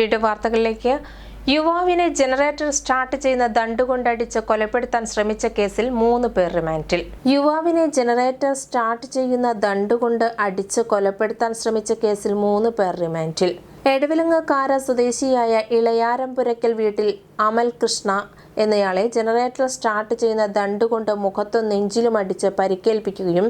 Video വാർത്തകളിലേക്ക്. യുവാവിനെ generator start ചെയ്യുന്ന ദണ്ടുകൊണ്ടടിച്ച് കൊലപ്പെടുത്താൻ ശ്രമിച്ച കേസിൽ മൂന്ന് പേർ റിമാൻഡിൽ. യുവാവിനെ ജനറേറ്റർ സ്റ്റാർട്ട് ചെയ്യുന്ന ദണ്ടുകൊണ്ട് അടിച്ച് കൊലപ്പെടുത്താൻ ശ്രമിച്ച കേസിൽ മൂന്ന് പേർ റിമാൻഡിൽ. എടവിലങ്ങക്കാര സ്വദേശിയായ ഇളയാരംപുരയ്ക്കൽ വീട്ടിൽ അമൽ കൃഷ്ണ എന്നയാളെ ജനറേറ്റർ സ്റ്റാർട്ട് ചെയ്യുന്ന ദണ്ടുകൊണ്ട് മുഖത്തും നെഞ്ചിലും അടിച്ച് പരിക്കേൽപ്പിക്കുകയും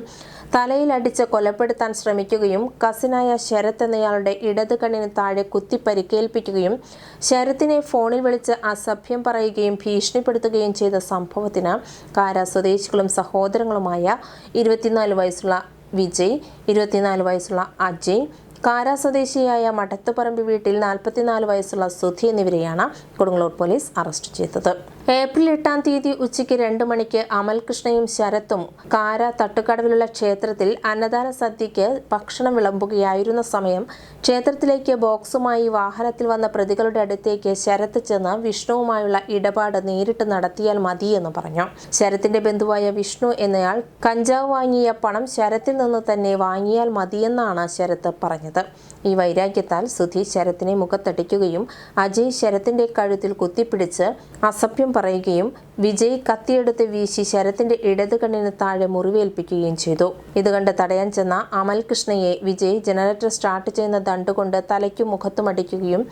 തലയിലടിച്ച് കൊലപ്പെടുത്താൻ ശ്രമിക്കുകയും കസിനായ ശരത് എന്നയാളുടെ ഇടത് കണ്ണിന് താഴെ കുത്തി പരിക്കേൽപ്പിക്കുകയും ശരത്തിനെ ഫോണിൽ വിളിച്ച് അസഭ്യം പറയുകയും ഭീഷണിപ്പെടുത്തുകയും ചെയ്ത സംഭവത്തിന് കാര സ്വദേശികളും സഹോദരങ്ങളുമായ ഇരുപത്തിനാല് വയസ്സുള്ള വിജയ് ഇരുപത്തിനാല് വയസ്സുള്ള അജയ് കാര സ്വദേശിയായ മടത്തുപറമ്പ് വീട്ടിൽ നാൽപ്പത്തിനാല് വയസ്സുള്ള സുധി എന്നിവരെയാണ് കൊടുങ്ങല്ലൂർ പോലീസ് അറസ്റ്റ് ചെയ്തത്. ഏപ്രിൽ എട്ടാം തീയതി ഉച്ചയ്ക്ക് രണ്ട് മണിക്ക് അമൽകൃഷ്ണയും ശരത്തും കാര തട്ടുകടവിലുള്ള ക്ഷേത്രത്തിൽ അന്നദാന സദ്യയ്ക്ക് ഭക്ഷണം വിളമ്പുകയായിരുന്ന സമയം ക്ഷേത്രത്തിലേക്ക് ബോക്സുമായി വാഹനത്തിൽ വന്ന പ്രതികളുടെ അടുത്തേക്ക് ശരത്ത് ചെന്ന് വിഷ്ണുവുമായുള്ള ഇടപാട് നേരിട്ട് നടത്തിയാൽ മതിയെന്ന് പറഞ്ഞു. ശരത്തിന്റെ ബന്ധുവായ വിഷ്ണു എന്നയാൾ കഞ്ചാവ് വാങ്ങിയ പണം ശരത്തിൽ നിന്ന് തന്നെ വാങ്ങിയാൽ മതിയെന്നാണ് ശരത്ത് പറഞ്ഞത്. ഈ വൈരാഗ്യത്താൽ സുധി ശരത്തിനെ മുഖത്തടിക്കുകയും അജയ് ശരത്തിന്റെ കഴുത്തിൽ കുത്തിപ്പിടിച്ച് അസഭ്യം പറയുകയും വിജയ് കത്തിയെടുത്ത് വീശി ശരത്തിന്റെ ഇടത് കണ്ണിന് താഴെ മുറിവേൽപ്പിക്കുകയും ചെയ്തു. ഇത് കണ്ട് തടയാൻ ചെന്ന അമൽ കൃഷ്ണയെ വിജയ് ജനറേറ്റർ സ്റ്റാർട്ട് ചെയ്യുന്ന ദണ്ടുകൊണ്ട് തലയ്ക്കും മുഖത്തും അടിക്കുകയും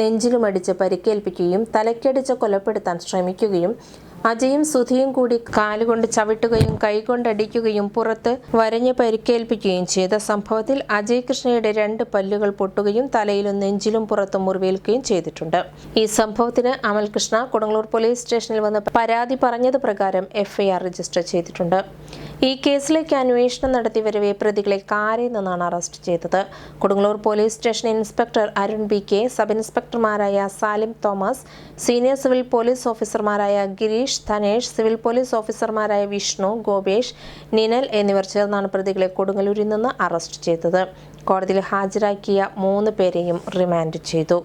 നെഞ്ചിലും അടിച്ച് പരിക്കേൽപ്പിക്കുകയും തലയ്ക്കടിച്ച് കൊലപ്പെടുത്താൻ ശ്രമിക്കുകയും അജയും സുധിയും കൂടി കാലുകൊണ്ട് ചവിട്ടുകയും കൈകൊണ്ടടിക്കുകയും പുറത്ത് വരഞ്ഞ് പരിക്കേൽപ്പിക്കുകയും ചെയ്ത സംഭവത്തിൽ അജയ് കൃഷ്ണയുടെ രണ്ട് പല്ലുകൾ പൊട്ടുകയും തലയിലും നെഞ്ചിലും പുറത്തും മുറിവേൽക്കുകയും ചെയ്തിട്ടുണ്ട്. ഈ സംഭവത്തിന് അമൽകൃഷ്ണ കൊടുങ്ങല്ലൂർ പോലീസ് സ്റ്റേഷനിൽ വന്ന് പരാതി പറഞ്ഞത് പ്രകാരം എഫ്ഐആർ രജിസ്റ്റർ ചെയ്തിട്ടുണ്ട്. ഈ കേസിലേക്ക് അന്വേഷണം നടത്തി വരവെ പ്രതികളെ കാരിൽ നിന്നാണ് അറസ്റ്റ് ചെയ്തത്. Kodungallur police station inspector Arun B K sub ഇൻസ്പെക്ടർമാരായ Salim Thomas senior civil police ഓഫീസർമാരായ ഗിരീഷ് ധനേഷ് സിവിൽ പോലീസ് ഓഫീസർമാരായ വിഷ്ണു ഗോപേഷ് നിനൽ എന്നിവർ ചേർന്നാണ് പ്രതികളെ കൊടുങ്ങല്ലൂരിൽ നിന്ന് അറസ്റ്റ് ചെയ്തത്. കോടതിയിൽ ഹാജരാക്കിയ മൂന്ന് പേരെയും റിമാൻഡ് ചെയ്തു.